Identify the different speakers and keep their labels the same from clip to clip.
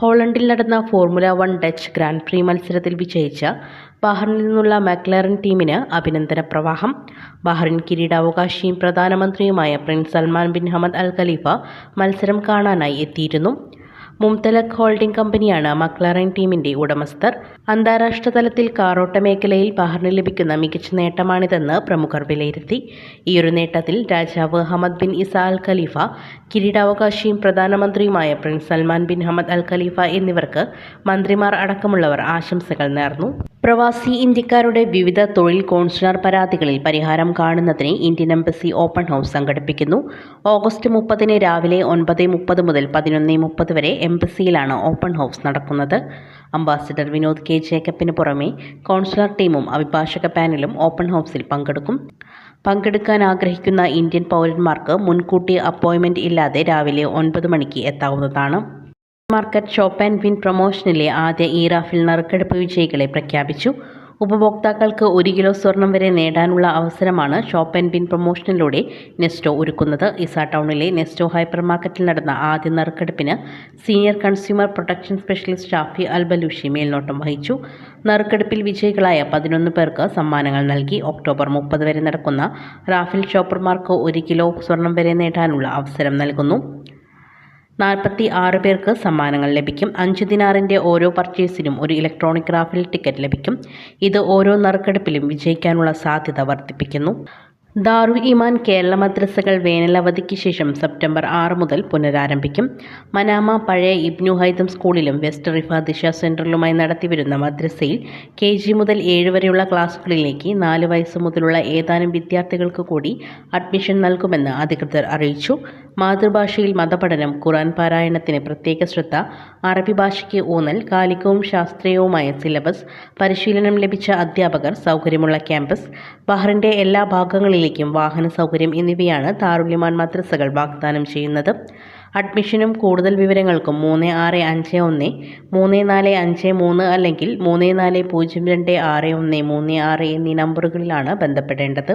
Speaker 1: ഹോളണ്ടിൽ നടന്ന formula one Dutch grand prix മത്സരത്തിൽ വിജയിച്ച ബഹ്റിനിൽ നിന്നുള്ള മക്ലറൻ ടീമിന് അഭിനന്ദന പ്രവാഹം. ബഹ്റിൻ കിരീടാവകാശിയും പ്രധാനമന്ത്രിയുമായ prince Salman bin Hamad Al Khalifa മത്സരം കാണാനായി എത്തിയിരുന്നു. മുംതലക് ഹോൾഡിംഗ് കമ്പനിയാണ് മക്ലറൻ ടീമിന്റെ ഉടമസ്ഥർ. അന്താരാഷ്ട്ര തലത്തിൽ കാറോട്ട മേഖലയിൽ ബഹറിന് ലഭിക്കുന്ന മികച്ച നേട്ടമാണിതെന്ന് പ്രമുഖർ വിലയിരുത്തി. ഈയൊരു നേട്ടത്തിൽ രാജാവ് Hamad bin Isa Al Khalifa കിരീടാവകാശിയും പ്രധാനമന്ത്രിയുമായ prince Salman bin Hamad Al Khalifa എന്നിവർക്ക് മന്ത്രിമാർ അടക്കമുള്ളവർ ആശംസകൾ നേർന്നു. പ്രവാസി ഇന്ത്യക്കാരുടെ വിവിധ തൊഴിൽ കോൺസുലർ പരാതികളിൽ പരിഹാരം കാണുന്നതിന് ഇന്ത്യൻ എംബസി ഓപ്പൺ ഹൗസ് സംഘടിപ്പിക്കുന്നു. ഓഗസ്റ്റ് മുപ്പതിന് രാവിലെ ഒൻപത് മുപ്പത് മുതൽ പതിനൊന്ന് മുപ്പത് വരെ എംബസിയിലാണ് ഓപ്പൺ ഹൗസ് നടക്കുന്നത്. Ambassador Vinod K. ജേക്കബിന് പുറമെ കോൺസുലർ ടീമും അഭിഭാഷക പാനലും ഓപ്പൺ ഹൗസിൽ പങ്കെടുക്കും. പങ്കെടുക്കാൻ ആഗ്രഹിക്കുന്ന ഇന്ത്യൻ പൗരന്മാർക്ക് മുൻകൂട്ടി അപ്പോയിൻമെന്റ് ഇല്ലാതെ രാവിലെ ഒൻപത് മണിക്ക് എത്താവുന്നതാണ്. മാർക്കറ്റ് ഷോപ്പ് ആൻഡ് വിൻ പ്രൊമോഷനിലെ ആദ്യ ഈറാഫിൽ റാഫിൽ നറുക്കെടുപ്പ് വിജയികളെ പ്രഖ്യാപിച്ചു. ഉപഭോക്താക്കൾക്ക് ഒരു കിലോ സ്വർണം വരെ നേടാനുള്ള അവസരമാണ് ഷോപ്പ് ആൻഡ് വിൻ പ്രൊമോഷനിലൂടെ നെസ്റ്റോ ഒരുക്കുന്നത്. ഇസ ടൗണിലെ നെസ്റ്റോ ഹൈപ്പർ മാർക്കറ്റിൽ നടന്ന ആദ്യ നറുക്കെടുപ്പിന് senior consumer protection specialist Shafi Albalushi മേൽനോട്ടം വഹിച്ചു. നറുക്കെടുപ്പിൽ വിജയികളായ പതിനൊന്ന് പേർക്ക് സമ്മാനങ്ങൾ നൽകി. ഒക്ടോബർ മുപ്പത് വരെ നടക്കുന്ന റാഫിൽ ഷോപ്പർമാർക്ക് ഒരു കിലോ സ്വർണം വരെ നേടാനുള്ള അവസരം നൽകുന്നു. നാൽപ്പത്തി ആറ് പേർക്ക് സമ്മാനങ്ങൾ ലഭിക്കും. അഞ്ച് ദിനാറിന്റെ ഓരോ പർച്ചേസിനും ഒരു ഇലക്ട്രോണിക് റാഫിൽ ടിക്കറ്റ് ലഭിക്കും. ഇത് ഓരോ നറുക്കെടുപ്പിലും വിജയിക്കാനുള്ള സാധ്യത വർദ്ധിപ്പിക്കുന്നു. ദാറു ഇമാൻ കേരള മദ്രസകൾ വേനലവധിക്ക് ശേഷം സെപ്റ്റംബർ ആറ് മുതൽ പുനരാരംഭിക്കും. മനാമ പഴയ ഇബ്നു ഹൈദം സ്കൂളിലും വെസ്റ്റ് റിഫ ദിശ സെന്ററിലുമായി നടത്തിവരുന്ന മദ്രസയിൽ കെ ജി മുതൽ ഏഴ് വരെയുള്ള ക്ലാസുകളിലേക്ക് നാല് വയസ്സ് മുതലുള്ള ഏതാനും വിദ്യാർത്ഥികൾക്ക് കൂടി അഡ്മിഷൻ നൽകുമെന്ന് അധികൃതർ അറിയിച്ചു. മാതൃഭാഷയിൽ മതപഠനം ഖുറാൻ പാരായണത്തിന് പ്രത്യേക ശ്രദ്ധ അറബി ഭാഷയ്ക്ക് ഊന്നൽ കാലികവും ശാസ്ത്രീയവുമായ സിലബസ് പരിശീലനം ലഭിച്ച അധ്യാപകർ സൗകര്യമുള്ള ക്യാമ്പസ് ബഹ്റിന്റെ എല്ലാ ഭാഗങ്ങളിലേക്കും വാഹന സൗകര്യം എന്നിവയാണ് താറുല്യമാൻ മദ്രസകൾ വാഗ്ദാനം ചെയ്യുന്നത്. അഡ്മിഷനും കൂടുതൽ വിവരങ്ങൾക്കും മൂന്ന് ആറ് അഞ്ച് ഒന്ന് മൂന്ന് നാല് അഞ്ച് മൂന്ന് അല്ലെങ്കിൽ മൂന്ന് നാല് പൂജ്യം രണ്ട് ആറ് ഒന്ന് മൂന്ന് ആറ് എന്നീ നമ്പറുകളിലാണ് ബന്ധപ്പെടേണ്ടത്.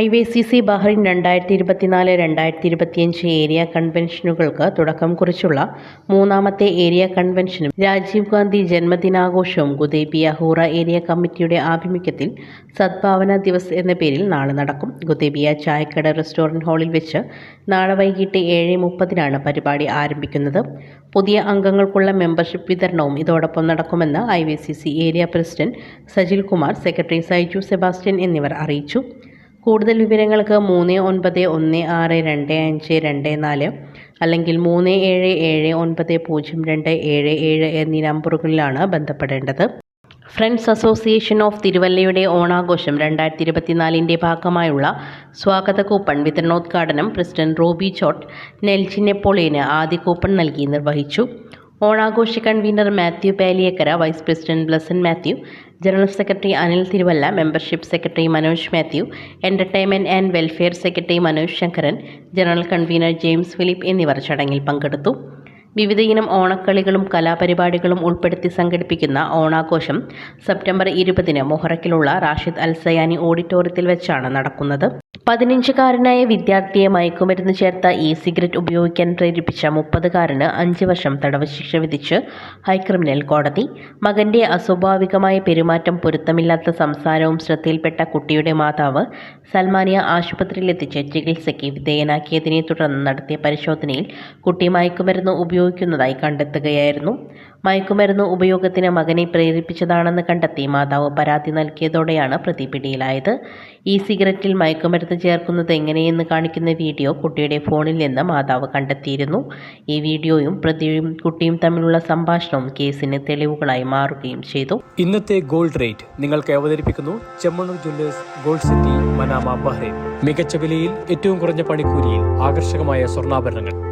Speaker 1: I Y C C Bahrain രണ്ടായിരത്തി ഇരുപത്തിനാല് രണ്ടായിരത്തി ഇരുപത്തിയഞ്ച് ഏരിയ കൺവെൻഷനുകൾക്ക് തുടക്കം കുറിച്ചുള്ള മൂന്നാമത്തെ ഏരിയ കൺവെൻഷനും രാജീവ് ഗാന്ധി ജന്മദിനാഘോഷവും ഗുദേബിയ ഹൂറ ഏരിയ കമ്മിറ്റിയുടെ ആഭിമുഖ്യത്തിൽ സദ്ഭാവന ദിവസ് എന്ന പേരിൽ നാളെ നടക്കും. ഗുദേബിയ ചായക്കട റെസ്റ്റോറന്റ് ഹാളിൽ വെച്ച് നാളെ വൈകിട്ട് ഏഴ് മുപ്പതിനാണ് പരിപാടി ആരംഭിക്കുന്നത്. പുതിയ അംഗങ്ങൾക്കുള്ള മെമ്പർഷിപ്പ് വിതരണവും ഇതോടൊപ്പം നടക്കുമെന്ന് I area president Sajil Kumar secretary Saiju Sebastian എന്നിവർ അറിയിച്ചു. കൂടുതൽ വിവരങ്ങൾക്ക് മൂന്ന് ഒൻപത് ഒന്ന് ആറ് രണ്ട് അഞ്ച് രണ്ട് നാല് അല്ലെങ്കിൽ മൂന്ന് ഏഴ് ഏഴ് ഒൻപത് പൂജ്യം രണ്ട് ഏഴ് ഏഴ് എന്നീ നമ്പറുകളിലാണ് ബന്ധപ്പെടേണ്ടത്. ഫ്രണ്ട്സ് അസോസിയേഷൻ ഓഫ് തിരുവല്ലയുടെ ഓണാഘോഷം രണ്ടായിരത്തി ഇരുപത്തിനാലിന്റെ ഭാഗമായുള്ള സ്വാഗത കൂപ്പൺ വിതരണോദ്ഘാടനം പ്രസിഡന്റ് റോബി ചോട്ട് നെൽച്ചി നെപ്പോളിയന് ആദ്യ കൂപ്പൺ നൽകി നിർവഹിച്ചു. ഓണാഘോഷ convener Mathew Palliyekkara vice president Blessan Mathew general secretary Anil Thiruvalla membership secretary Manoj Mathew entertainment and welfare secretary Manoj Sankaran general convener James Philip എന്നിവർ ചടങ്ങിൽ പങ്കെടുത്തു. വിവിധയിനം ഓണക്കളികളും കലാപരിപാടികളും ഉൾപ്പെടുത്തി സംഘടിപ്പിക്കുന്ന ഓണാഘോഷം സെപ്റ്റംബർ ഇരുപതിന് മൊഹറക്കിലുള്ള റാഷിദ് അൽ സയാനി ഓഡിറ്റോറിയത്തിൽ വെച്ചാണ് നടക്കുന്നത്. പതിനഞ്ചുകാരനായ വിദ്യാർത്ഥിയെ മയക്കുമരുന്ന് ചേർത്ത ഇ സിഗരറ്റ് ഉപയോഗിക്കാൻ പ്രേരിപ്പിച്ച മുപ്പതുകാരന് അഞ്ച് വർഷം തടവ് ശിക്ഷ വിധിച്ച് ഹൈക്രിമിനൽ കോടതി. മകന്റെ അസ്വാഭാവികമായ പെരുമാറ്റം പൊരുത്തമില്ലാത്ത സംസാരവും ശ്രദ്ധയിൽപ്പെട്ട കുട്ടിയുടെ മാതാവ് സൽമാനിയ ആശുപത്രിയിലെത്തിച്ച് ചികിത്സയ്ക്ക് വിധേയനാക്കിയതിനെ തുടർന്ന് നടത്തിയ പരിശോധനയിൽ കുട്ടി മയക്കുമരുന്ന് ഉപയോഗിക്കുന്നതായി കണ്ടെത്തുകയായിരുന്നു. മയക്കുമരുന്ന് ഉപയോഗത്തിന് മകനെ പ്രേരിപ്പിച്ചതാണെന്ന് കണ്ടെത്തി മാതാവ് പരാതി നൽകിയതോടെയാണ് പ്രതി പിടിയിലായത്. ഈ സിഗരറ്റിൽ മയക്കുമരുന്ന് ചേർക്കുന്നത് എങ്ങനെയെന്ന് കാണിക്കുന്ന വീഡിയോ കുട്ടിയുടെ ഫോണിൽ നിന്ന് മാതാവ് കണ്ടെത്തിയിരുന്നു. ഈ വീഡിയോയും പ്രതിയും കുട്ടിയും തമ്മിലുള്ള സംഭാഷണവും കേസിന് തെളിവുകളായി മാറുകയും ചെയ്തു.
Speaker 2: ഇന്നത്തെ ഗോൾഡ് റേറ്റ് നിങ്ങൾക്ക് അവതരിപ്പിക്കുന്നു Chemmanur jewellers gold city Manama Bahrain. മികച്ച വിലയിൽ ഏറ്റവും കുറഞ്ഞ പണിക്കൂലിയിൽ ആകർഷകമായ സ്വർണാഭരണങ്ങൾ.